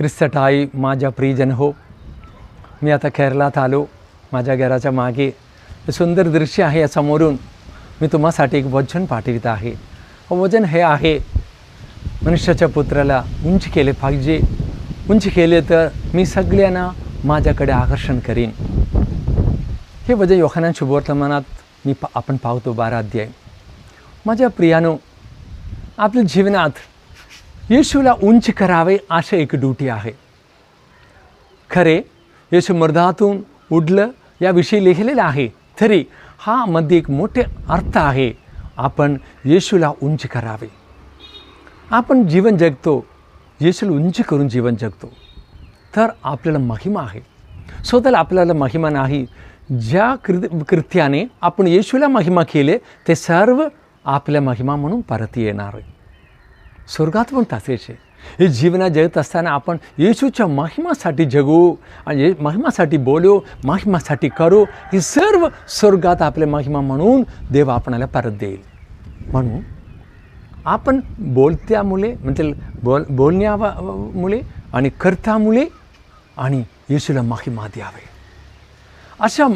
ख्रिस्तटाई माझ्या प्रियजन हो मी आता केरळात आलो माझ्या घराच्या मागे सुंदर दृश्य आहे या समोरून मी तुम्हासाठी एक वचन पाठवित आहे वजन वचन हे आहे मनुष्याच्या पुत्राला उंच केले पाहिजे उंच केले तर मी सगळ्यांना माझ्याकडे आकर्षण करीन हे वजन योखानान शुभवर्तमानात मी पा आपण पाहतो बारा अध्याय माझ्या प्रियानो आपल्या जीवनात येशूला उंच करावे असे एक ड्युटी आहे. खरे येशू मर्दातून उडलं याविषयी लिहिलेलं आहे. तरी हा मध्ये एक मोठे अर्थ आहे. आपण येशूला उंच करावे. आपण जीवन जगतो. येशूला उंच करून जीवन जगतो. तर आपल्याला महिमा आहे. स्वतःला आपल्याला महिमा नाही. ज्या कृ कृत्याने आपण येशूला महिमा केले ते सर्व आपल्या महिमा म्हणून परत येणार आहे. स्वर्गात पण तसेच आहे हे जीवनात जगत असताना आपण येशूच्या महिमासाठी जगू आणि महिमासाठी बोलू महिमासाठी करू हे सर्व स्वर्गात आपले महिमा म्हणून देव आपणाला परत देईल. म्हणून आपण बोलत्यामुळे म्हणजे बोल बोलण्यामुळे आणि कर्त्यामुळे आणि येशूला महिमा द्यावे. अशा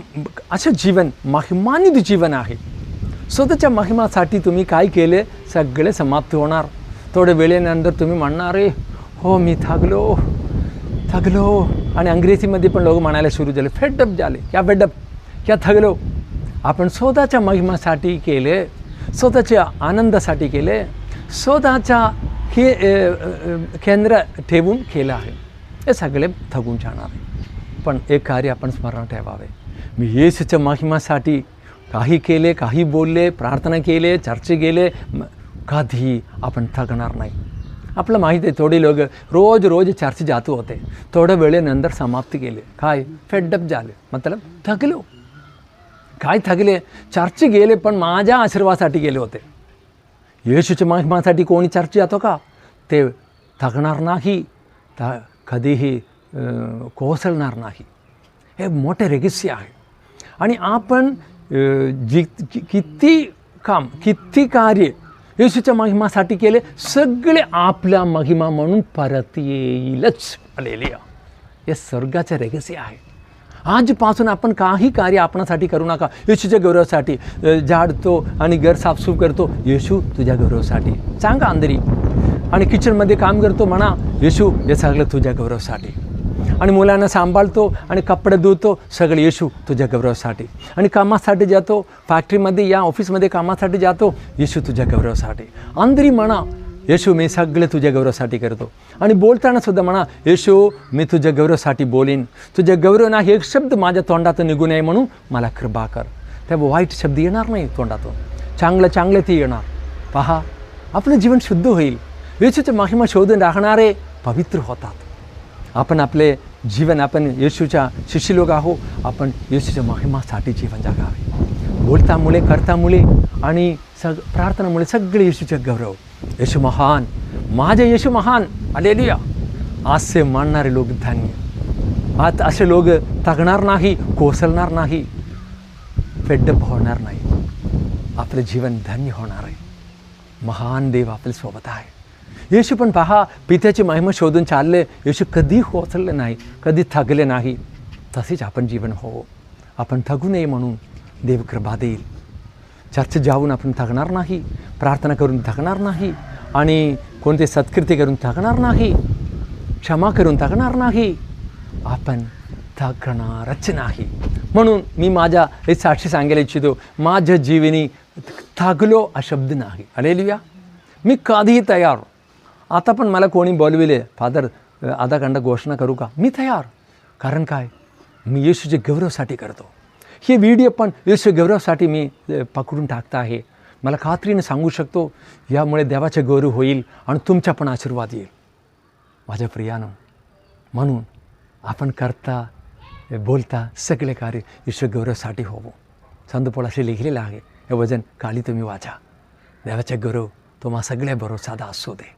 असं जीवन महिमानित जीवन आहे. स्वतःच्या महिमासाठी तुम्ही काय केले? सगळे समाप्त होणार. थोड्या वेळेनंतर तुम्ही म्हणणार रे हो मी थकलो थकलो आणि अंग्रेजीमध्ये पण लोक म्हणायला सुरू झाले फेडअप झाले क्या फेडअप क्या थकलो आपण स्वतःच्या महिमासाठी केले स्वतःच्या आनंदासाठी केले स्वतःच्या हे केंद्र ठेवून केलं आहे हे सगळे थकून जाणार आहे पण एक कार्य आपण स्मरण ठेवावे मी येसूच्या महिमासाठी काही केले काही बोलले प्रार्थना केले चर्चे केले कधी आपण थकणार नाही. आपलं माहिती आहे थोडी लोक रोज रोज चर्च जातो होते. थोड्या वेळेनंतर समाप्त केले. काय? फेडअप झाले. मतलब थकलो. काय थकले? चर्च गेले पण माझ्या आशीर्वादासाठी गेले होते. येशूच्या महिमासाठी कोणी चर्च जातो का? ते थकणार नाही. थ कधीही कोसळणार नाही. हे मोठे रहस्य आहे. आणि आपण जि जी कि- किती काम किती कार्य येशूच्या महिमासाठी केले. सगळे आपल्या महिमा म्हणून परत येईलच. आलेले हे स्वर्गाचे रेगसी आहे. आजपासून आपण काही कार्य आपणासाठी करू नका. येशूच्या गौरवासाठी झाडतो आणि घर साफसूफ करतो. येशू तुझ्या गौरवासाठी. सांगा अंधरी. आणि किचनमध्ये काम करतो म्हणा येशू हे सगळं तुझ्या गौरवासाठी. आणि मुलांना सांभाळतो आणि कपडे धुतो सगळे येशू तुझ्या गौरवासाठी. आणि कामासाठी जातो फॅक्टरीमध्ये या ऑफिसमध्ये कामासाठी जातो येशू तुझ्या गौरवासाठी. अंदरी म्हणा येशू मी सगळे तुझ्या गौरवासाठी करतो. आणि बोलताना सुद्धा म्हणा येशू मी तुझ्या गौरवासाठी बोलीन. तुझ्या गौरव नाही एक शब्द माझ्या तोंडातून निघू नये म्हणून मला कृपा कर. तेव्हा वाईट शब्द येणार नाही तोंडातून. चांगलं चांगलं ते येणार. पहा आपलं जीवन शुद्ध होईल. येशूच्या महिमा शोधून राहणारे पवित्र होतात. आपण आपले जीवन आपण येशूच्या शिष्य लोक आहो आपण येशूच्या महिमासाठी जीवन जगावे. बोलतामुळे करतामुळे आणि सग प्रार्थनामुळे सगळे येशूचे गौरव. येशू महान. माझे येशू महान. आलेलिया असे मानणारे लोक धन्य. आत असे लोक तगणार नाही कोसळणार नाही फेडअप होणार नाही. आपलं जीवन धन्य होणार आहे. महान देव आपल्यासोबत आहे. येशू पण पहा पित्याची महिमा शोधून चालले. येशू कधी कोसळले नाही कधी थकले नाही. तसेच आपण जीवन हो. आपण थकू नये म्हणून देव कृपा देईल. चर्च जाऊन आपण थकणार नाही प्रार्थना करून थकणार नाही आणि कोणते सत्कृती करून थकणार नाही क्षमा करून थकणार नाही आपण थकणारच नाही. म्हणून मी माझ्या हे साक्षी सांगायला इच्छितो माझ्या जीवनी थकलो हा शब्द नाही. अलेलुया मी कधीही तयार. आता पण मला कोणी बोलविले फादर आधा घंटा घोषणा करू का? मी तयार. कारण काय? मी येशूच्या गौरवसाठी करतो. हे व्हिडिओ पण येशू गौरवसाठी मी पकडून टाकता आहे. मला खात्रीने सांगू शकतो यामुळे देवाचे गौरव होईल आणि तुमचा पण आशीर्वाद येईल. माझ्या प्रियानं म्हणून आपण करता बोलता सगळे कार्य ईश्वर गौरवसाठी होवो. संतपोळ असे लिहिलेलं आहे हे वजन काली तुम्ही वाचा. देवाचे गौरव तुम्हा सगळ्या बरोबर साधा असू दे.